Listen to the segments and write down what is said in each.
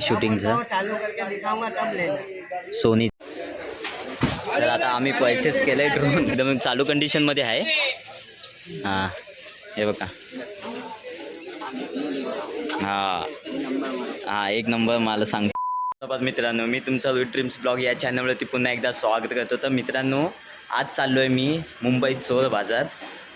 शूटिंगचं. Sony. तर आता आम्ही परचेस केलंय ड्रोन एकदम चालू कंडिशनमध्ये आहे. हां. हे बघा. हां. हां एक नंबर मला सांग. मित्रांनो मी तुमचा रोड ड्रीम्स ब्लॉग या चॅनलवरती पुन्हा एकदा स्वागत करतो. तर मित्रांनो आज चाललो आहे मी मुंबईत चोर बाजार.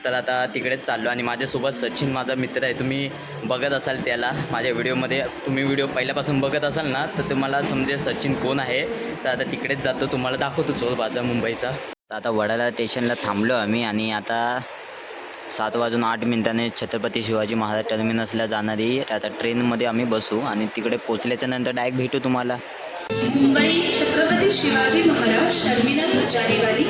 तर आता तिकडेच चाललो आणि माझ्यासोबत सचिन माझा मित्र आहे. तुम्ही बघत असाल त्याला. माझ्या व्हिडिओमध्ये तुम्ही व्हिडिओ पहिल्यापासून बघत असाल ना तर तुम्हाला समजेल सचिन कोण आहे. तर आता तिकडेच जातो. तुम्हाला दाखवतो चोर बाजार मुंबईचा. तर आता वडाला स्टेशनला थांबलो आम्ही आणि आता सात वाजून आठ मिनिटाने छत्रपती शिवाजी महाराज टर्मिनसला जाणारी आता ट्रेनमध्ये आम्ही बसू आणि तिकडे पोचल्याच्या नंतर डायरेक्ट भेटू तुम्हाला. मुंबई छत्रपती शिवाजी महाराज टर्मिनस जानेवारी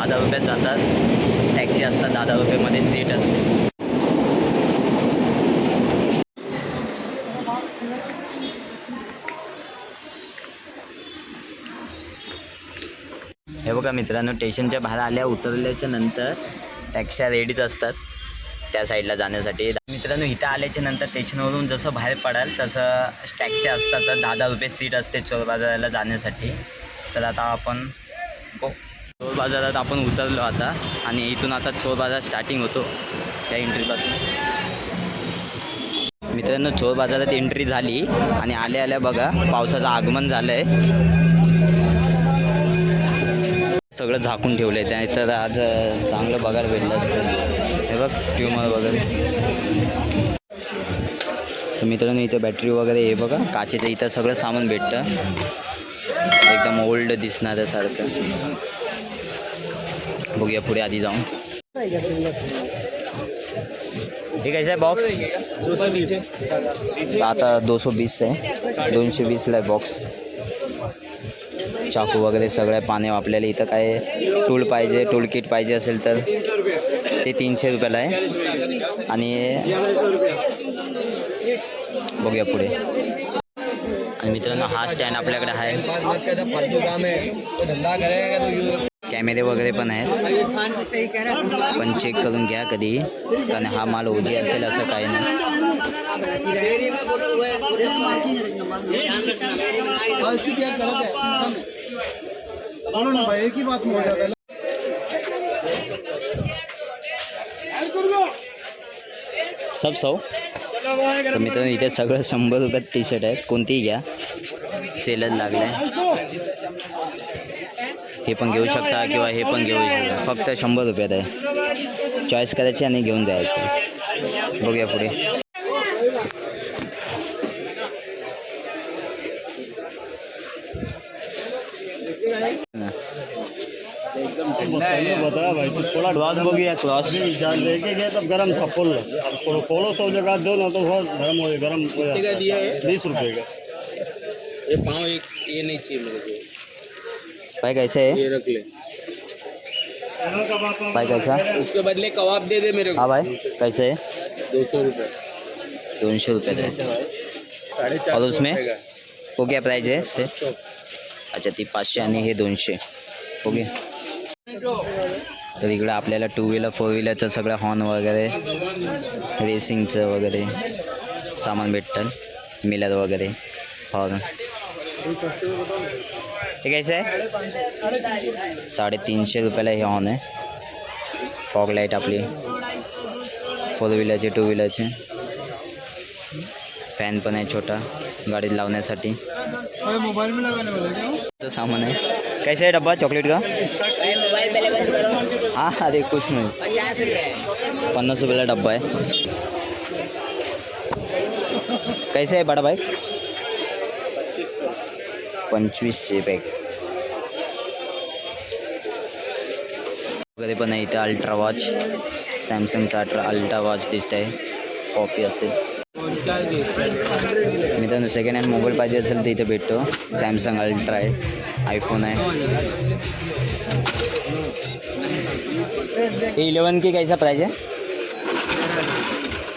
दहा दहा रुपयात जातात. टॅक्सी असतात दहा दहा रुपयामध्ये सीट असते. हे बघा मित्रांनो स्टेशनच्या बाहेर आल्या उतरल्याच्या नंतर टॅक्स्या रेडीच असतात त्या साईडला जाण्यासाठी. मित्रांनो इथं आल्याच्यानंतर स्टेशनवरून जसं बाहेर पडाल तसं टॅक्सी असतात. तर दहा दहा रुपये सीट असते चोर बाजाराला जाण्यासाठी. तर आता आपण चोर बाजारात आपण उतरलो आता आणि इथून आता चोर बाजार स्टार्टिंग होतो त्या एंट्रीपासून मित्रांनो चोर बाजारात एंट्री झाली आणि आल्या आल्या बघा पावसाचं आगमन झालं आहे सगळं झाकून ठेवलं आहे त्या तर आज चांगलं बघायला भेटलं असतं. हे बघ ट्युमर वगैरे. तर मित्रांनो इथं बॅटरी वगैरे हे बघा काचेचं इथं सगळं सामान भेटतं. एकदम ओल्ड दिसणाऱ्यासारखं बघूया पुढे आधी जाऊन. ठीक आहे बॉक्स आता दोनशे बीस आहे. दोनशे वीसला आहे बॉक्स चाकू वगैरे सगळ्या पाने आपल्याला इथं काय टूल पाहिजे टूल किट पाहिजे असेल तर ते तीनशे रुपयाला आहे. आणि बघूया पुढे. आणि मित्रांनो हा स्टँड आपल्याकडे आहे. कॅमेरे वगैरे पण आहेत. पण चेक करून घ्या कधी, कारण हा माल ओजी असेल असं है ही हो है सब सौ? तर मित्रांनो, इथे सगळं शंभर रुपयात टी शर्ट आहे कोणतीही घ्या. सेलच लागलं हे पण घेऊ शकता किंवा हे पण घेऊ शकता. फक्त शंभर रुपयात आहे चॉईस करायची आणि घेऊन जायचं. बघूया पुढे. बताया भाई तो थोड़ा क्रॉस बघूया क्रॉस जान लेके गए तब गरम था सौ जगह दो ना तो बहुत गर्म हो गरम हो जाता है बीस रुपए का ये पाँव एक ये नहीं चाहिए मेरे पाय कैसे आहे ये रख ले। पाय कैसा? उसके बदले कबाब दे दे मेरे हा को भाई कैसे? आहे दो सौ रुपये रुपयात आहे साढ़े और चार सौ उसमें? रुपये हो क्या प्राईज आहे से। तो अच्छा ती पाचशे आणि हे दोनशे ओके तर इकडे आपल्याला टू व्हीलर फोर व्हीलरचं सगळं हॉर्न वगैरे रेसिंगचं वगैरे सामान भेटतं मिलर वगैरे. हॉर्न हे कैसे? आहे साडेतीनशे रुपयाला हे ऑन आहे फॉग लाईट आपली। फोर व्हीलरचे टू व्हीलरचे फॅन पण आहे छोटा गाडीत तो सामान है कैसे है डब्बा? चॉकलेट का? हाँ अरे कुछ नहीं। पन्नास रुपयाला डब्बा है कैसे आहे बडा बाईक पंचवीसशे बॅग वगैरे पण आहे इथं अल्ट्रा वॉच सॅमसंगचा अल्ट्रा अल्ट्रा वॉच दिसत आहे कॉपी असेल. मित्रांनो सेकंड हँड मोबाईल पाहिजे असेल तर इथे भेटतो. सॅमसंग अल्ट्रा आहे. आयफोन आहे. ये इलेवन की कैसा प्राइस है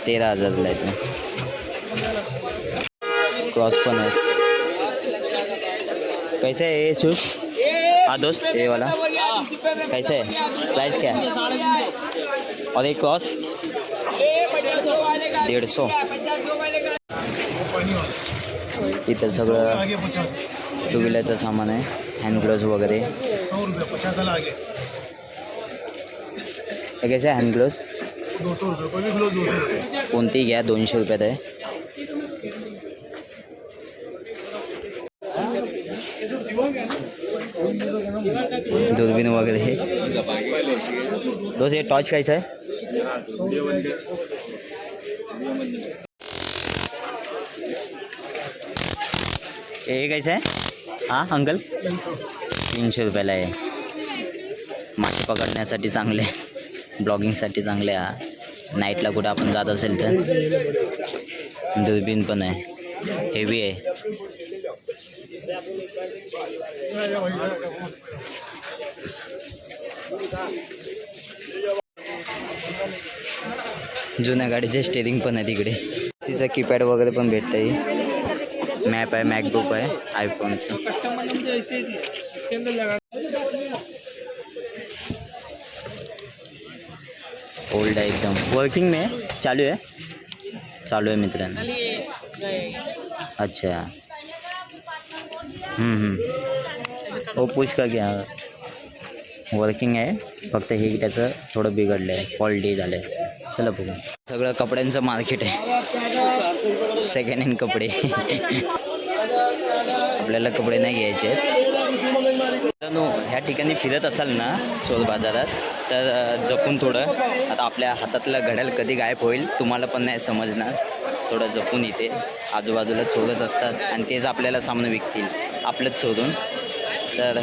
तेरह ते क्रॉस पण आहे. कैसे है ये शूज हाँ दोस्त ये वाला। कैसे है? प्राइस क्या है? और एक क्रॉस डेढ़ सौ। इथं सगळं टू व्हीलरचं सामान आहे हँड ग्लोव्ज वगैरे हे कैसे आहे हँड ग्लोव्ज कोणतीही घ्या दोनशे रुपयात आहे दुर्बीन वगैरे हे। दोस्त हे टॉर्च कैसा है। ये कैसा है। हाँ अंकल? तीनशे रुपयाला आहे मासे पकडण्यासाठी चांगले, ब्लॉगिंगसाठी चांगले, हा. नाईटला कुठं आपण जात असेल तर. दुर्बीन पण हेवी आहे. जुन्या गाडीचे स्टेरिंग पण आहे तिकडे. तिचं कीपॅड वगैरे पण भेटतं आहे मॅप आहे मॅकबुक आहे आयफोनचं ओल्ड आहे एकदम. वर्किंग में चालू आहे. चालू आहे मित्रांनो. अच्छा. हो पुश का घ्या. वर्किंग आहे. फक्त हे त्याचं थोडं बिघडलं आहे फॉल्टी झालं आहे चला बघू. सगळं कपड्यांचं मार्केट आहे. सेकंड हँड कपडे. आपल्याला कपडे नाही घ्यायचे आहेत. मित्रांनो ह्या ठिकाणी फिरत असाल ना चोर बाजारात तर जपून थोडं आता आपल्या हातातलं घड्याल कधी गायब होईल तुम्हाला पण नाही समजणार. थोडं जपून इथे आजूबाजूला चोरत असतात आणि तेच आपल्याला सामनं विकतील आपलंच चोरून. तर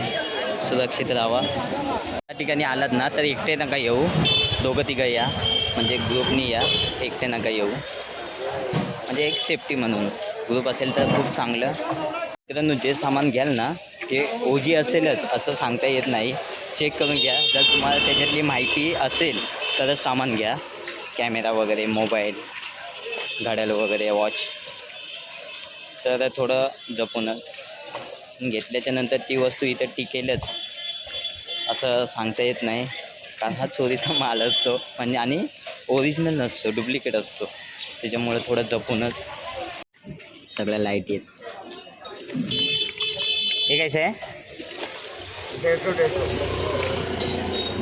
सुरक्षित राहावा. त्या ठिकाणी आलात ना तर एकटे नका येऊ. दोघं तिघं या म्हणजे ग्रुपनी या एकटे नका येऊ. म्हणजे एक सेफ्टी म्हणून. ग्रुप असेल तर खूप चांगलं. मित्रांनो जे सामान घ्याल ना ते ओजी असेलच असं सांगता येत नाही. चेक करून घ्या. जर तुम्हाला त्याच्यातली माहिती असेल तरच सामान घ्या. कॅमेरा वगैरे मोबाईल घड्याळ वगैरे वॉच तर थोडं जपूनच घेतल्याच्या नंतर ती वस्तू इथं टिकेलच. असं सांगता येत नाही. कारण हा चोरीचा माल असतो. म्हणजे आणि ओरिजिनल नसतो डुप्लिकेट असतो. त्याच्यामुळे थोडं जपूनच सगळ्या लाइट येत. हे कैसे आहे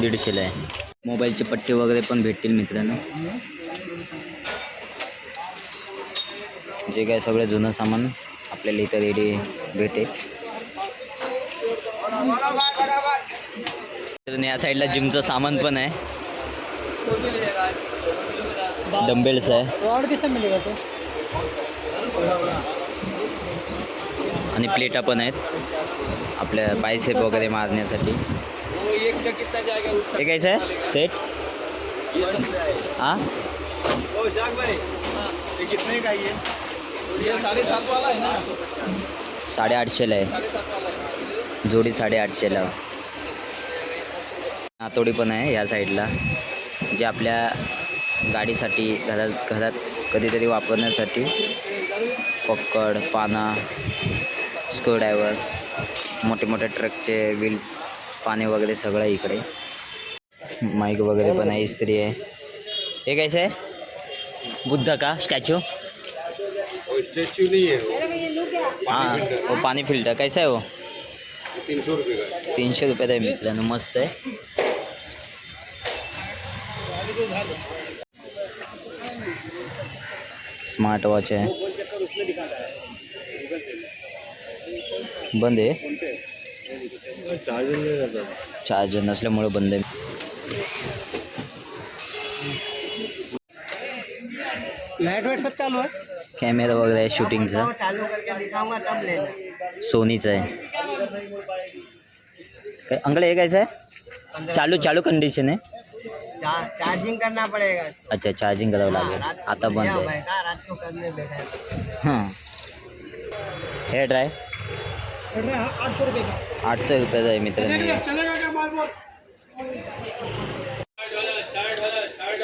दीडशेला आहे. मोबाईलचे पट्टे वगैरे पण भेटतील मित्रांनो. जे काय सगळं जुनं सामान आपल्याला इथं रेडी भेटेल. तर या साईडला जिमचं सामान पण आहे. डंबेल्स आहे. आणि प्लेटा पण आहेत. आपल्या बायसेप वगैरे मारण्यासाठी. हे कैसे आहे सेट हां? साडेआठशेला आहे. जोडी साडेआठशेला. हातोडी पण आहे या साईडला जे आपल्या गाडीसाठी घरात घरात कधीतरी वापरण्यासाठी पक्कड पाना स्क्रूड्रायव्हर मोठे मोठे ट्रकचे व्हील पाणी वगैरे सगळं इकडे. माईक वगैरे पण आहे इस्त्री आहे. हे कैसे आहे बुद्ध का? स्टॅच्यू? स्टॅच्यू नाही है हाँ वो फिल्टर. कैसा है? वो तीनशे रुपयात आहे मित्रांनो मस्त आहे. स्मार्ट वॉच आहे. बंद आहे. चार्जर नसल्यामुळे बंद आहे. सब चालू है कॅमेरा वगैरे आहे शूटिंगचा. चालू करके दिखाऊंगा तब लेना सोनीचा आहे. काय अंकल हे कायचं आहे चालू चालू कंडिशन आहे. चार्जिंग करना पड़ेगा. अच्छा चार्जिंग करावं लागेल. आता बंद आहे. हां. हे. का आठशे रुपयाचा आहे मित्रांनो.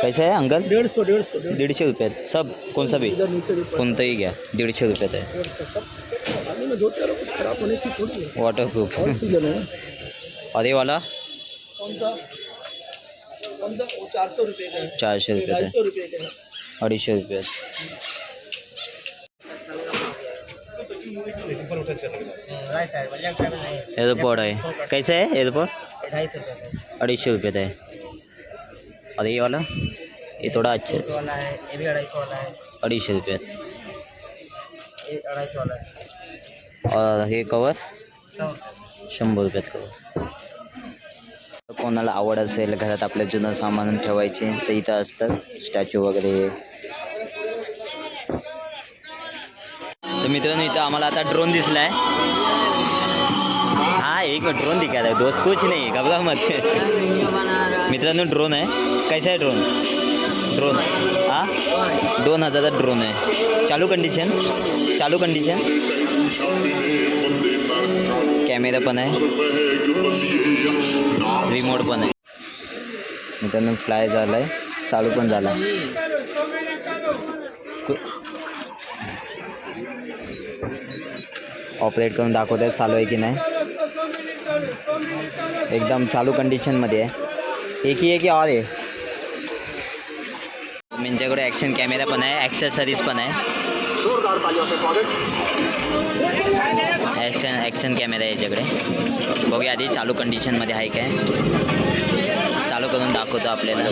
कैसा आहे अंकल? डेढ़ सौ डेढ़ सौ दीडशे रुपयात सब कोणसा बी कोणतंही घ्या. दीडशे रुपयात आहे दो चार खराब होने की थोड़ी वॉटरप्रूफ है। और ये वाला? कौन सा? कौन सा? वो चार सौ रुपये का है। चारशे रुपयात ढाई आहे सौ रुपये का है। अडीचशे रुपयात ये तो बढ़िया है कैसे है ये तो आहे? ढाई सौ रुपये का अडीचशे रुपयात आहे और ये वाला? ये थोड़ा अच्छा वाला है ये भी अढ़ाई सौ वाला है अढ़ाई सौ रुपये अढ़ाई सौ वाला है और हे कवर शंभर रुपयात कवर कोणाला आवड असेल घरात आपलं जुनं सामान ठेवायचे तर इथं असतं. स्टॅच्यू वगैरे. तर मित्रांनो इथं आम्हाला आता ड्रोन दिसला आहे हा एक ड्रोन दिखायला. आहे दोस्त कुछ नाही घबरा मत मित्रांनो ड्रोन आहे. कैसा आहे ड्रोन ड्रोन हा? दोन हजाराचा ड्रोन आहे. चालू कंडिशन चालू कंडिशन कॅमेरा पण आहे. रिमोट पण आहे. मित्रांनो फ्लाय झाला आहे चालू पण झाला ऑपरेट करून दाखवत चालू आहे की नाही. एकदम चालू कंडिशनमध्ये आहे. एक ही आहे. की आहे त्यांच्याकडे ॲक्शन कॅमेरा पण आहे ॲक्सेसरीज पण आहे. ॲक्शन ॲक्शन कॅमेरा आहे याच्याकडे. आधी चालू कंडिशनमध्ये आहे काय. चालू करून दाखवतो आपल्याला.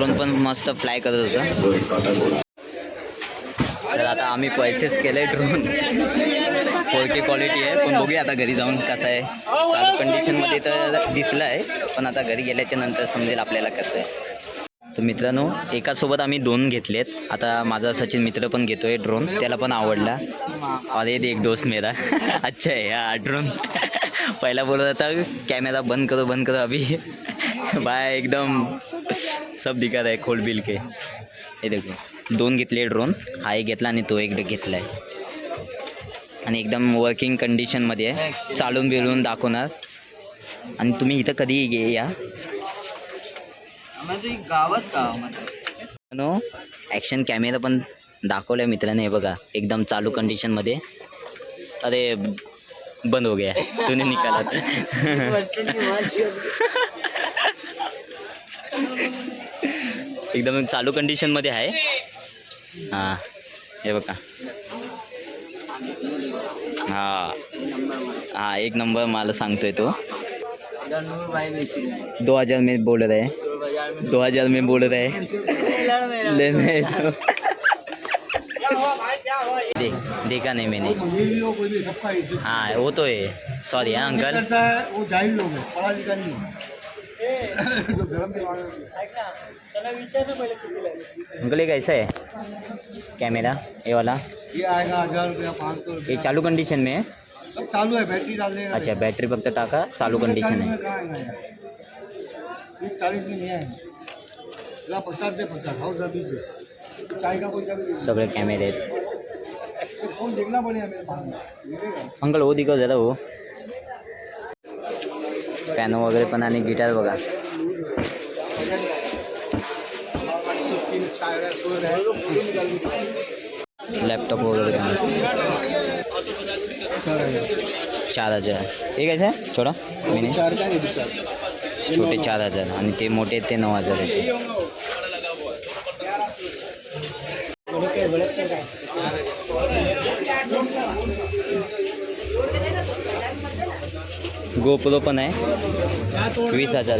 ड्रोन पण मस्त फ्लाय करत होतं. तर आता आम्ही परचेस केले ड्रोन फोर के क्वालिटी आहे पण बघूया आता घरी जाऊन कसं आहे. चालू कंडिशनमध्ये तर दिसलं आहे पण आता घरी गेल्याच्यानंतर समजेल आपल्याला कसं आहे. तर मित्रांनो एकासोबत आम्ही दोन घेतलेत. आता माझा सचिन मित्र पण घेतोय ड्रोन त्याला पण आवडला. अरे एक दोस्त मेरा. अच्छा आहे हा ड्रोन पहिला बोलत होता कॅमेरा बंद करो बंद करो अभी. बाय एकदम सब दिखत आहे खोल बिल के. हे देखो दोन घेतले ड्रोन हा एक घेतला आणि तो एक घेतला आहे आणि एकदम वर्किंग कंडिशनमध्ये आहे. चालून बिळून दाखवणार. आणि तुम्ही इथं कधी या गावात का नो ॲक्शन कॅमेरा पण दाखवलं आहे मित्राने हे बघा एकदम चालू कंडिशनमध्ये अरे बंद हो गया. तूने निकाला एकदम चालू कंडिशनमध्ये आहे. हां हे बघा. हां हां एक नंबर मला सांगतोय तो. दो हज़ार में बोल रहे हैं दो हज़ार में बोल रहे हैं लेने देखा नहीं मैंने. ये भी हाँ वो तो है. सॉरी हाँ अंकल. वो लोग पढ़ा लिखा नहीं अंकल ये कैसा है? कैमरा ये वाला? ये आएगा हजार रुपया पाँच सौ ये रुपया चालू कंडीशन में है? सब चालू है बैटरी डालने का अच्छा बैटरी फक्त टाका चालू कंडिशन है। कहाँ आएगा यार ये चालीस में नहीं आएगा जरा पचास दे पचास हाउस जरा बीस दे। चाय का कोई कभी सगळे कॅमेरे आहेत। फोन देखना पड़ेगा मेरे पास। में मिलेगा। अंकल वो दिखव जरा हो पॅनो वगैरे पण आणि गिटार बघा. लॅपटॉप वगैरे चार हजार. ठीक आहे सर? थोडा मिनी? छोटे चार हजार. आणि ते मोठे ते नऊ हजार याचे. गोप्रो पण आहे. वीस हजार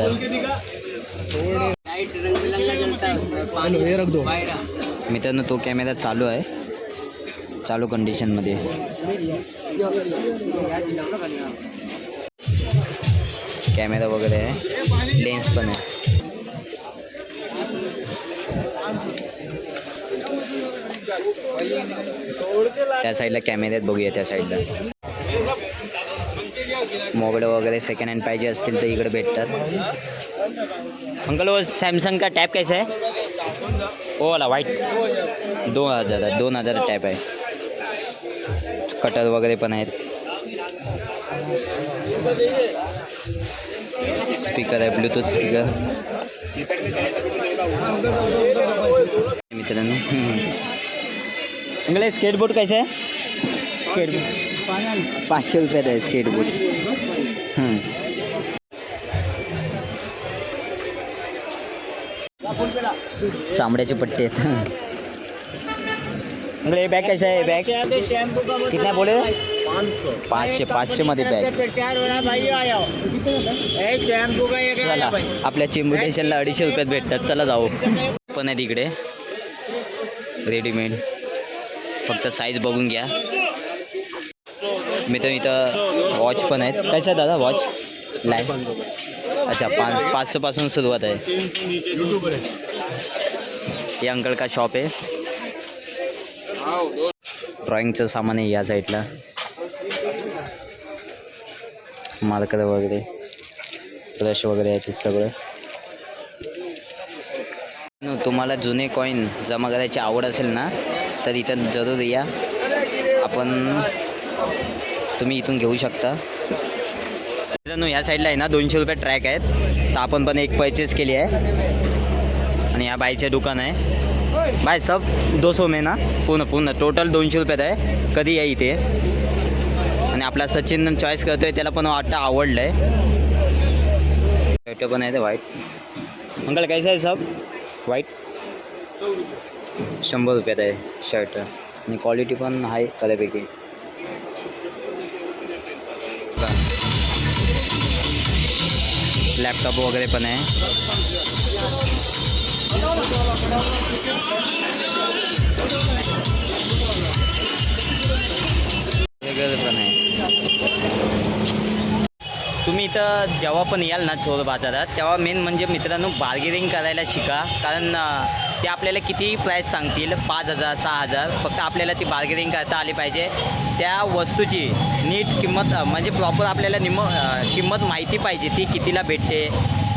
मित्रांनो तो कॅमेरा चालू आहे. चालू कंडिशनमध्ये कॅमेरा वगैरे आहे. लेन्स पण आहे. त्या साईडला कॅमेरे आहेत बघूया त्या साईडला मोबाईल वगैरे सेकंड हँड पाहिजे असतील तर इकडे भेटतात. अंकल वो सॅमसंग का टॅप कैसा है? ओ वाला व्हाईट दोन हजार आहे दोन हजार टॅप आहे. कटर वगैरे पण आहेत. स्पीकर आहे ब्लूटूथ स्पीकर मित्रांनो. अंकल स्केटबोर्ड कैसा है? स्केटबोर्ड पाचशे रुपयात आहे स्केटबोर्ड चामड्याचे पट्टे आहेत. अंकल बॅग कैसा आहे? बॅग? कितना बोले? पाचशे पाचशे मध्ये बॅग. चला आपल्या चेंबू स्टेशनला अडीचशे रुपयात भेटतात. चला जाऊ. पण आहे तिकडे रेडीमेड फक्त साईज बघून घ्या. मी तर इथं वॉच पण आहेत. कसं आहे दादा वॉच लाय अच्छा पाच पाचशेपासून सुरुवात आहे. हे अंकल का शॉप आहे. ड्रॉइंगचं सामान आहे या साईडला मार्कर वगैरे. ब्रश वगैरे आहे ते सगळं. तुम्हाला जुने कॉईन जमा करायची आवड असेल ना तर इथं जरूर या. आपण तुम्ही इथून घेऊ शकता. मित्रांनो या साईडला आहे ना दोनशे रुपये ट्रॅक आहेत. तर आपण पण एक परचेस केली आहे. आणि या बाईचे दुकान आहे. बाय सब दो सौ मे ना पूर्ण पूर्ण. टोटल दोनशे रुपयात आहे. कधी या इथे? आणि आपला सचिन चॉईस करतो आहे त्याला पण वाटतं आवडलं आहे शर्ट पण आहे ते व्हाईट अंकल कैसा आहे सब? व्हाईट शंभर रुपयात आहे शर्ट आणि क्वालिटी पण आहे बऱ्यापैकी लॅपटॉप वगैरे पण आहे. पण आहे. तुम्ही इथं जेव्हा पण याल ना चोर बाजारात तेव्हा मेन म्हणजे मित्रांनो बार्गेनिंग करायला शिका. कारण ते आपल्याला कितीही प्राईस सांगतील? पाच हजार सहा हजार. फक्त आपल्याला ती बार्गेनिंग करता आली पाहिजे. त्या वस्तूची नीट किंमत म्हणजे प्रॉपर आपल्याला निम किंमत माहिती पाहिजे ती कितीला भेटते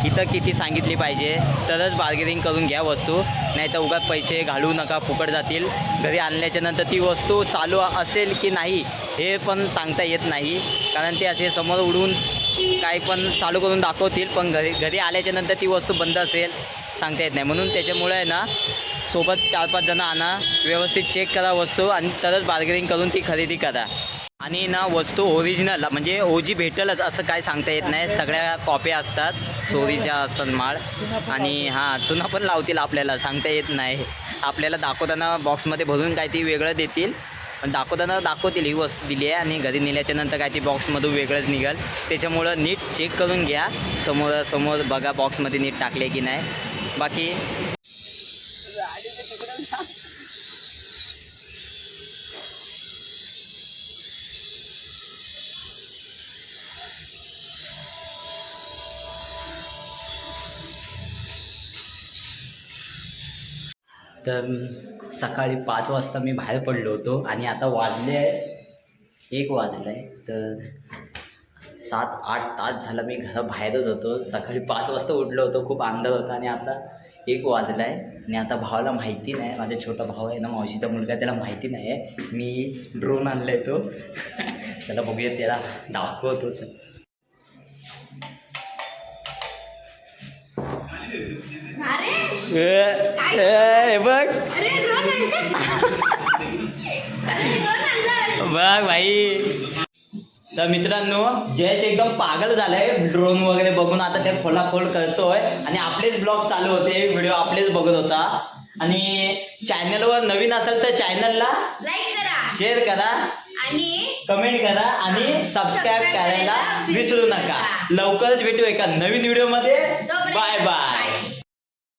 इथं किती सांगितली पाहिजे तरच बार्गेनिंग करून घ्या वस्तू. नाही तर उगाच पैसे घालू नका फुकट जातील. घरी आणल्याच्या नंतर ती वस्तू चालू असेल की नाही हे पण सांगता येत नाही. कारण ते असे समोर उडून काय पण चालू करून दाखवतील पण घरी घरी आल्याच्यानंतर ती वस्तू बंद असेल सांगता येत नाही. म्हणून त्याच्यामुळे आहे ना सोबत चार पाच जण आणा. व्यवस्थित चेक करा वस्तू आणि तरच बार्गेनिंग करून ती खरेदी करा. आणि ना वस्तू ओरिजिनल म्हणजे ओजी भेटलच असं काय सांगता येत नाही. सगळ्या कॉप्या असतात. चोरीच्या असतात माळ. आणि हां चुना पण लावतील आपल्याला सांगता येत नाही. आपल्याला दाखवताना बॉक्समध्ये भरून काय ती वेगळं देतील. पण दाखवताना दाखवतील ही वस्तू दिली आहे आणि घरी नेल्याच्या नंतर काय ती बॉक्समधून वेगळंच निघाल. त्याच्यामुळं नीट चेक करून घ्या. समोर समोर बघा बॉक्समध्ये नीट टाकले की नाही. बाकी तर सकाळी पाच वाजता मी बाहेर पडलो होतो आणि आता वाजले एक वाजलं आहे तर सात आठ तास झाला मी घराबाहेरच होतो. सकाळी पाच वाजता उठलो होतो खूप अंधार होता. आणि आता एक वाजला आहे आणि आता भावाला माहिती नाही. माझा छोटा भाऊ आहे ना मावशीचा मुलगा त्याला माहिती नाही आहे. मी ड्रोन आणला आहे तो. चला बघूया त्याला. दाखवतोच बघ. बघ भाई तर मित्रांनो जयेश एकदम पागल झालाय. ड्रोन वगैरे बघून आता ते खोलाखोल करतोय. आणि आपलेच ब्लॉग चालू होते. व्हिडिओ आपलेच बघत होता. आणि चॅनलवर नवीन असेल तर चॅनलला लाईक करा. शेअर करा. आणि कमेंट करा. आणि सबस्क्राईब करायला विसरू नका. लवकरच भेटू एका नवीन व्हिडिओमध्ये बाय बाय